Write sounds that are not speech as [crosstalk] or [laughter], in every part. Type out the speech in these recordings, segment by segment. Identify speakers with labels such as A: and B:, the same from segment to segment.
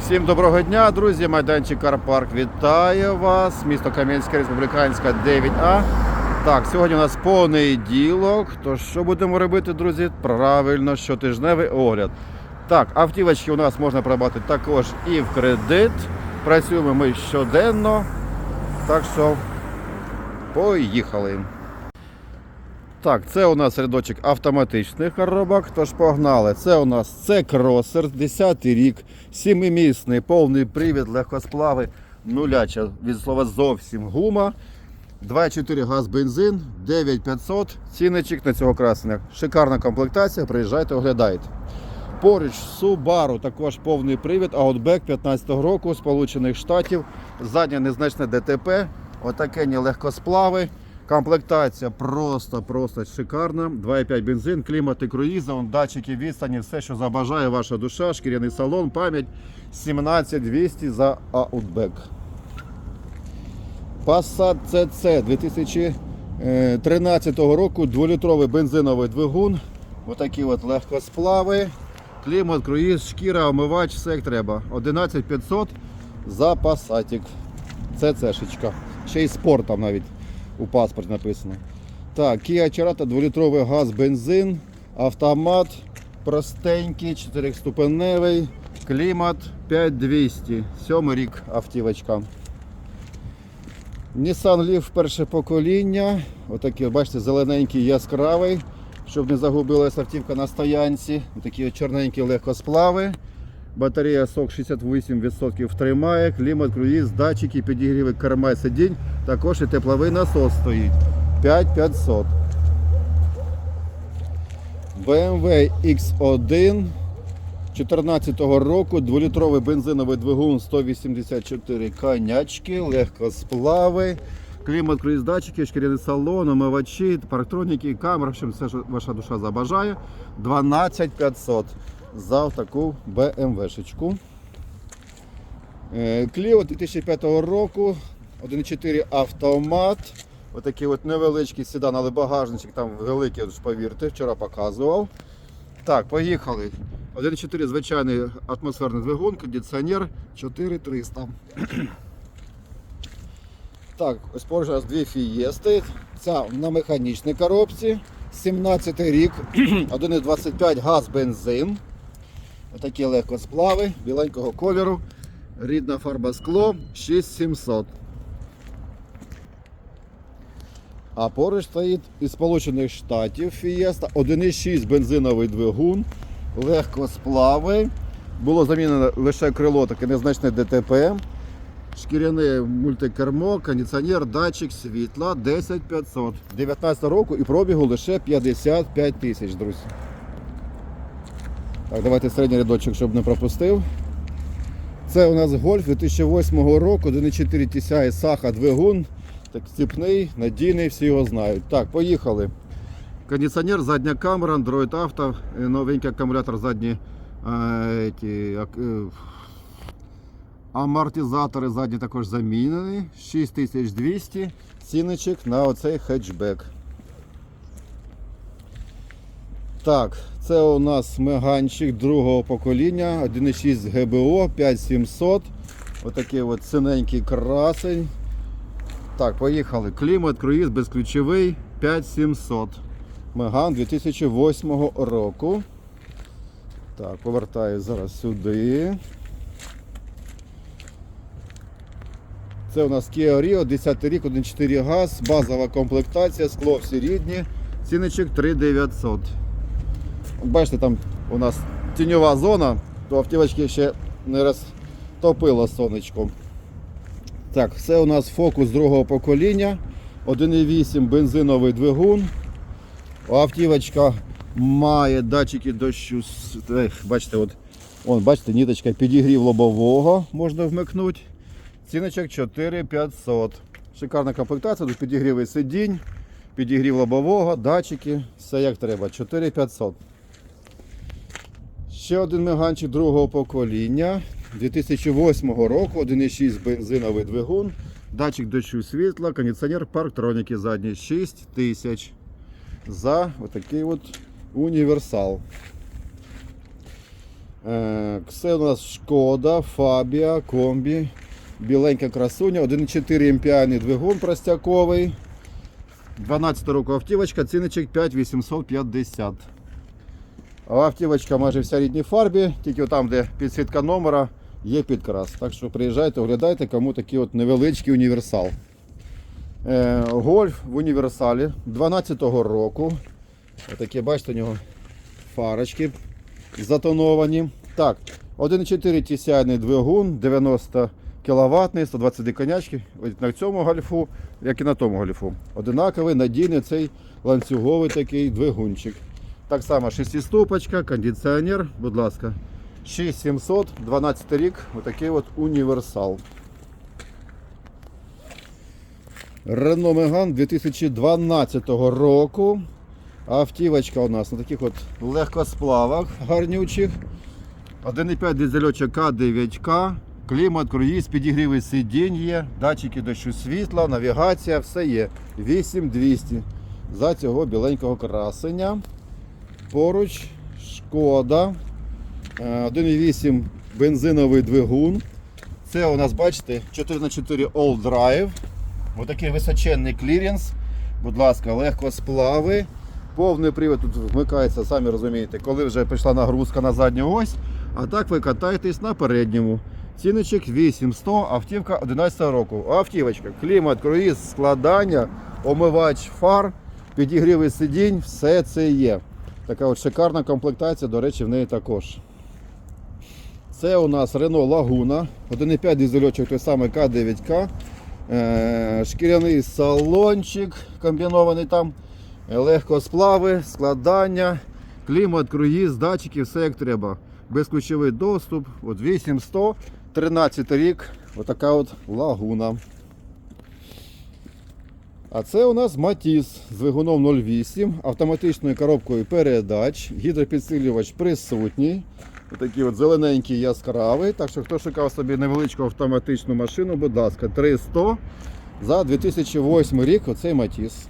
A: Всім доброго дня, друзі! Майданчик Карпарк вітає вас. Місто Кам'янське, Республіканська 9А. Так, сьогодні у нас понеділок. Тож що будемо робити, друзі? Правильно, щотижневий огляд. Так, автівочки у нас можна придбати також і в кредит. Працюємо ми щоденно. Так що поїхали. Так, це у нас рядочок автоматичних коробок, тож погнали. Це у нас це кросер, 10 рік, 7-місний, повний привід, легкосплави, нуляча від слова зовсім гума. 2,4 газ бензин, 9500, ціночок на цього красення. Шикарна комплектація, приїжджайте, оглядайте. Поруч Subaru також повний привід, Outback 15-го року, Сполучених Штатів, заднє незначне ДТП, отакені легкосплави. Комплектація просто-просто шикарна. 2,5 бензин, клімат і круїза, датчики відстані, все, що забажає ваша душа, шкіряний салон, пам'ять 17200 за Outback. Passat CC 2013 року, 2-літровий бензиновий двигун. Отакі от легкосплави. Клімат, круїз, шкіра, омивач, все як треба. 11500 за Passatик. CC-шечка. Ще й спорт там навіть у паспорті написано. Так, Kia Cerato, 2-літровий газ, бензин, автомат, простенький, 4-ступеневий, клімат 5200. Сьомий рік автівочка. Nissan Leaf перше покоління. Отакий, бачите, зелененький яскравий, щоб не загубилась автівка на стоянці. Такі чорненькі легкосплави. Батарея сок 68% тримає, клімат, круїз, датчики, підігріви керма сидінь. Також і тепловий насос стоїть. 5500. BMW X1 2014 року, 2-літровий бензиновий двигун 184 конячки, легкосплави, клімат, круїз датчики, шкіряний салон, омивачі, парктроніки, камера, чим все, що ваша душа забажає. 12500 за таку BMW-шечку. Е, 2005 року, 1.4 автомат. Отакий от невеличкий седан, але багажничок там великий, повірте, вчора показував. Так, поїхали. 1.4 звичайний атмосферний двигун, кондиціонер 4300. [clears throat] Так, ось поруч нас дві фієсти. Ця на механічній коробці. 17 рік, [clears throat] 1,25 газ бензин. Отакі легкосплави біленького кольору. Рідна фарба скло 6700. А поруч стоїть із Сполучених Штатів Фієста, 1,6 бензиновий двигун, легкосплави. Було замінено лише крило, таке незначне ДТП. Шкіряне мультикермо, кондиціонер, датчик світла 10500. 19 року і пробігу лише 55 тисяч, друзі. Так, давайте середній рядочок, щоб не пропустив. Це у нас гольф 2008 року, 1.4 TCI Саха двигун. Так, стіпний, надійний, всі його знають. Так, поїхали. Кондиціонер, задня камера, Android Auto, е, новенький акумулятор, задні е, ті, ак- е, амортизатори задні також замінені. 6200 ціночок на оцей хетчбек. Так, це у нас меганчик другого покоління, 1.6 ГБО, 5700. Отакий от синенький красень. Так, поїхали. Клімат, круїз безключовий 5700. Меган 2008 року. Так, повертаю зараз сюди. Це у нас Kia Rio, 10 рік, 1.4 газ, базова комплектація, скло всі рідні. Ціночок 3900. Бачите, там у нас тіньова зона, то автівочки ще не розтопило сонечком. Так, це у нас фокус другого покоління. 1,8 бензиновий двигун. Автівочка має датчики дощу. ех, Бачите, от, он, бачите, ніточка підігрів лобового можна вмикнути. Ціночок 4500. Шикарна комплектація, тут підігріви сидінь, підігрів лобового, датчики, все як треба. 4500. Ще один меганчик другого покоління. 2008 року, 1,6 бензиновий двигун, датчик дощу світла, кондиціонер, парктроніки задні 6 тисяч за отакий от універсал. Це у нас Шкода, Фабія, Комбі, біленька красуня, 1,4 MPI двигун простяковий. 12 року автівочка, ціночок 5850. Автівочка майже вся рідній фарбі, тільки там, де підсвітка номера, є підкрас. Так що приїжджайте, оглядайте, кому такий от невеличкий універсал. Е, Гольф в універсалі 12-го року. Отакі, бачите, у нього фарочки затоновані. Так, 1,4 TCI двигун, 90 кВт, 120 конячки. На цьому гольфу, як і на тому гольфу. Одинаковий, надійний цей ланцюговий такий двигунчик. Так само шестиступочка, кондиціонер, будь ласка. 6700, 12 рік, отакий от універсал. Renault Megane 2012 року. Автівочка у нас на таких от легкосплавах гарнючих. 1,5 дизельочок К9К, клімат, круїз, підігріви сидінь є, датчики дощу світла, навігація, все є. 8200 за цього біленького красення. Поруч шкода. Е, 1,8 бензиновий двигун. Це у нас, бачите, 4х4 All Drive. Отакий височенний кліренс. Будь ласка, легко сплави. Повний привід тут вмикається, самі розумієте, коли вже пішла нагрузка на задню ось. А так ви катаєтесь на передньому. Ціночок 8100, автівка 11 року. Автівочка, клімат, круїз, складання, омивач фар, підігріви сидінь, все це є. Така от шикарна комплектація, до речі, в неї також. Це у нас Renault Laguna, 1,5 дизельочок, той самий К9К. Е, Шкіряний салончик комбінований там, легкосплави, складання, клімат, круїз, датчики, все як треба. Безключовий доступ, от 8100, 13 рік, отака от лагуна. А це у нас Матіс з двигуном 0,8, автоматичною коробкою передач, гідропідсилювач присутній. Отакий от зелененький яскравий. Так що хто шукав собі невеличку автоматичну машину, будь ласка, 300 за 2008 рік оцей Матіс.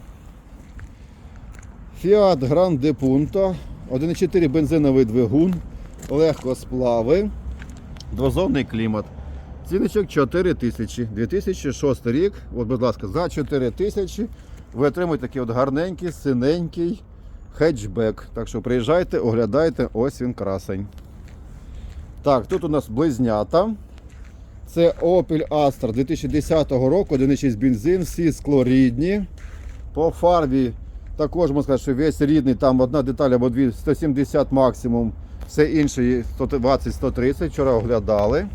A: Fiat Grande Punto, 1,4 бензиновий двигун, легкосплави, двозонний клімат. Ціночок 4 тисячі. 2006 рік. От, будь ласка, за 4 тисячі ви отримуєте такий от гарненький, синенький хетчбек. Так що приїжджайте, оглядайте, ось він красень. Так, тут у нас близнята. Це Opel Astra 2010 року, 1,6 бензин, всі склорідні. По фарбі також можна сказати, що весь рідний, там одна деталь або дві 170 максимум, все інше 120-130, вчора оглядали.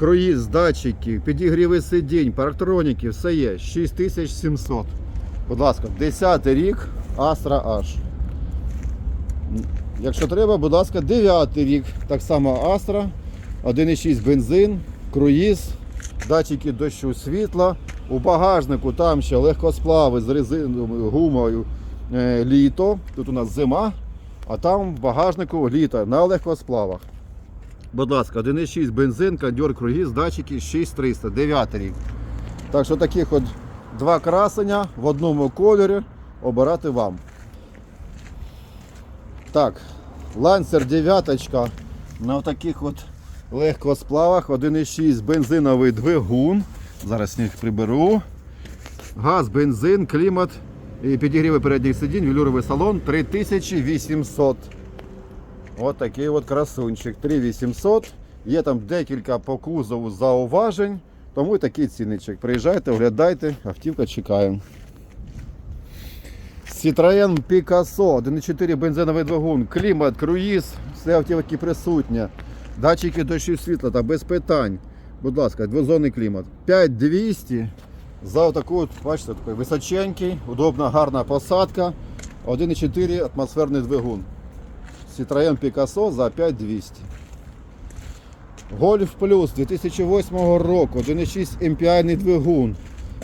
A: Круїз, датчики, підігріви сидінь, парктроніки, все є. 6700. Будь ласка, 10 рік Astra H. Якщо треба, будь ласка, 9 рік. Так само Astra, 1,6 бензин, круїз, датчики дощу світла. У багажнику там ще легкосплави з резиновою гумою е, літо. Тут у нас зима, а там в багажнику літо на легкосплавах. Будь ласка, 1,6 бензин, кондьор круїз, датчики 6300, 9 рік. Так що таких от два красення в одному кольорі обирати вам. Так, лансер 9 на таких от легкосплавах, 1,6 бензиновий двигун. Зараз сніг приберу. Газ, бензин, клімат, і підігріви передніх сидінь, велюровий салон 3800. От такий от красунчик. 3800. Є там декілька по кузову зауважень, тому і такий цінничок. Приїжджайте, оглядайте, автівка чекає. Citroen Picasso, 1,4 бензиновий двигун, клімат, круїз, все автівки присутнє. Датчики дощу світла та без питань. Будь ласка, двозонний клімат. 5200 за таку, бачите, такий височенький, удобна, гарна посадка. 1,4 атмосферний двигун. Citroen Picasso за 5200. Golf Plus 2008 року, 1,6 MPI двигун,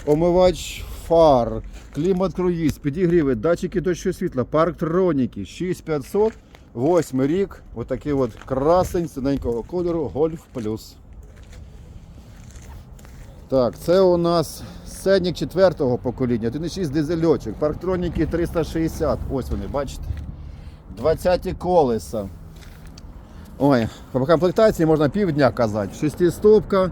A: омивач фар, клімат круїз, підігріви, датчики дощу світла, парктроніки, 6500, 8 рік, отакий от красень синенького кольору Golf Plus. Так, це у нас Сенік 4-го покоління, 1,6 дизельочок, парктроніки 360, ось вони, бачите. 20 колеса. Ой, по комплектації можна півдня казати. Шестистопка.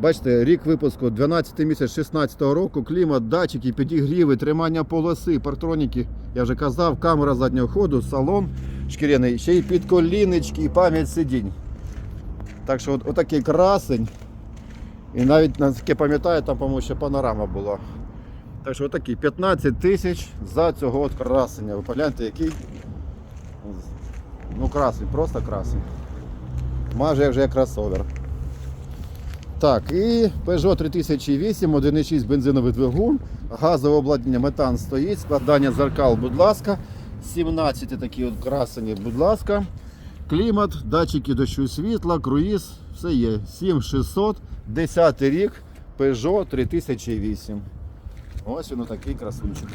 A: Бачите, рік випуску 12 місяць 16 року, клімат, датчики, підігріви, тримання полоси, партроніки. Я вже казав, камера заднього ходу, салон шкіряний, ще й підколіннички, і пам'ять сидінь. Так що от, отакий красень. І навіть наскільки пам'ятаю, там, по-моєму, ще панорама була. Так що отакий 15 тисяч за цього от красення. Ви погляньте, який. Ну, красень, просто красень. Майже вже кросовер. Так, і Peugeot 3008, 1.6 бензиновий двигун, газове обладнання метан стоїть, складання зеркал, будь ласка. 17 такі от красені, будь ласка. Клімат, датчики дощу світла, круїз, все є. 7600, 10 рік, Peugeot 3008. Ось він такий красунчик.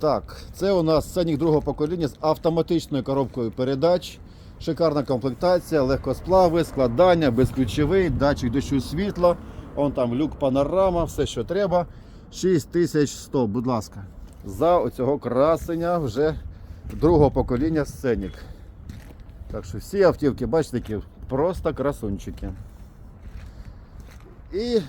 A: Так, це у нас ценник другого покоління з автоматичною коробкою передач. Шикарна комплектація, легкосплави, складання, безключовий, датчик дощу світла. Он там люк панорама, все, що треба. 6100, будь ласка. За оцього красення вже другого покоління сценік. Так що всі автівки, бачите, такі просто красунчики. І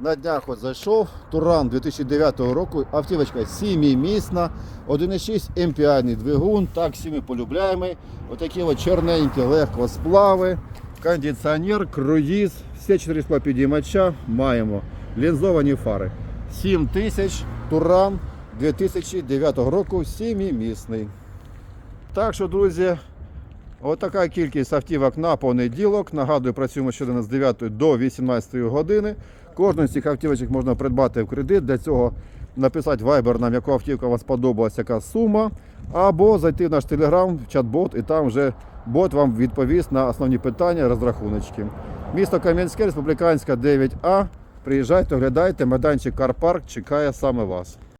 A: на днях от зайшов Туран 2009 року. Автівочка 7-місна, 1,6 MPI двигун, так всі ми полюбляємо. Отакі от чорненькі легкосплави, кондиціонер, круїз, всі 4 підіймача маємо. Лінзовані фари. 7 тисяч Туран 2009 року 7-місний. Так що, друзі, Отака кількість автівок на понеділок. Нагадую, працюємо щоденно з 9 до 18 години. Кожну з цих автівочок можна придбати в кредит. Для цього написати Viber нам, яка автівка вам сподобалась, яка сума. Або зайти в наш телеграм, в чат-бот, і там вже бот вам відповість на основні питання, розрахуночки. Місто Кам'янське, Республіканська 9А. Приїжджайте, оглядайте, майданчик Карпарк чекає саме вас.